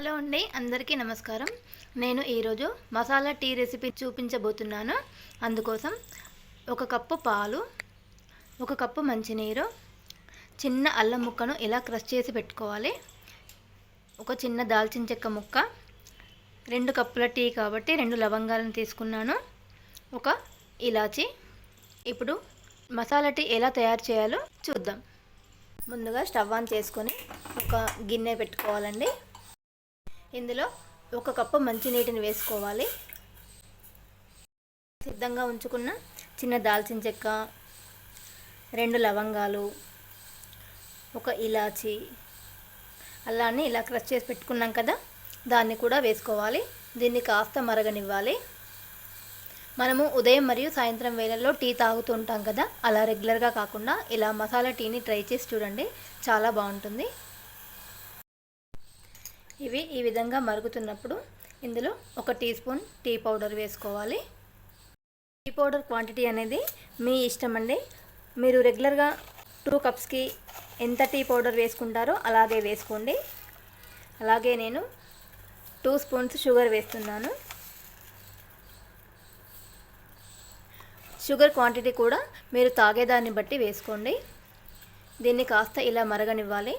Hello అండి అందరికీ నమస్కారం. నేను ఈరోజు మసాలా టీ రెసిపీ చూపించబోతున్నాను. అందుకోసం ఒక కప్పు పాలు ఒక కప్పు మంచినీరు చిన్న అల్లం ముక్కను ఇలా క్రష్ చేసి పెట్టుకోవాలి. ఒక చిన్న దాల్చిన చెక్క ముక్క రెండు కప్పుల టీ కాబట్టి రెండు లవంగాలను తీసుకున్నాను. ఒక ఇలాచి. ఇప్పుడు మసాలా టీ ఎలా తయారు చేయాలో చూద్దాం. ముందుగా స్టవ్ ఆన్ చేసుకొని ఒక గిన్నె పెట్టుకోవాలండి. ఇందులో ఒక కప్పు మంచినీటిని వేసుకోవాలి. సిద్ధంగా ఉంచుకున్న చిన్న దాల్చిన చెక్క రెండు లవంగాలు ఒక ఇలాచి అలానే ఇలా క్రష్ చేసి పెట్టుకున్నాం కదా దాన్ని కూడా వేసుకోవాలి. దీన్ని కాస్త మరగనివ్వాలి. మనము ఉదయం మరియు సాయంత్రం వేళల్లో టీ తాగుతూ ఉంటాం కదా అలా రెగ్యులర్గా కాకుండా ఇలా మసాలా టీని ట్రై చేసి చూడండి చాలా బాగుంటుంది. ఇవి ఈ విధంగా మరుగుతున్నప్పుడు ఇందులో ఒక టీ స్పూన్ టీ పౌడర్ వేసుకోవాలి. టీ పౌడర్ క్వాంటిటీ అనేది మీ ఇష్టం అండి. మీరు రెగ్యులర్గా టూ కప్స్కి ఎంత టీ పౌడర్ వేసుకుంటారో అలాగే వేసుకోండి. అలాగే నేను టూ స్పూన్స్ షుగర్ వేస్తున్నాను. షుగర్ క్వాంటిటీ కూడా మీరు తాగేదాన్ని బట్టి వేసుకోండి. దీన్ని కాస్త ఇలా మరగనివ్వాలి.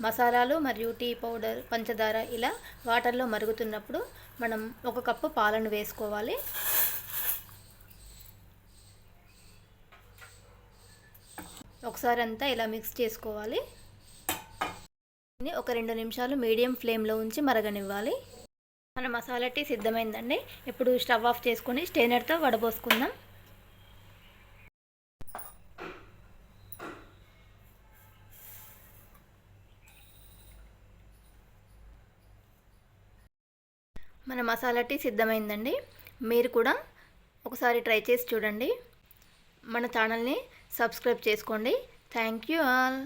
మసాలాలు మరియు టీ పౌడర్ పంచదార ఇలా వాటర్లో మరుగుతున్నప్పుడు మనం ఒక కప్పు పాలను వేసుకోవాలి. ఒకసారి అంతా ఇలా మిక్స్ చేసుకోవాలి. ఒక రెండు నిమిషాలు మీడియం ఫ్లేమ్లో ఉంచి మరగనివ్వాలి. మన మసాలా టీ సిద్ధమైందండి. ఇప్పుడు స్టవ్ ఆఫ్ చేసుకొని స్టెయినర్తో వడబోసుకుందాం. మన మసాలా టీ సిద్ధమైందండి. మీరు కూడా ఒకసారి ట్రై చేసి చూడండి. మన ఛానల్ని సబ్స్క్రైబ్ చేసుకోండి. Thank you all.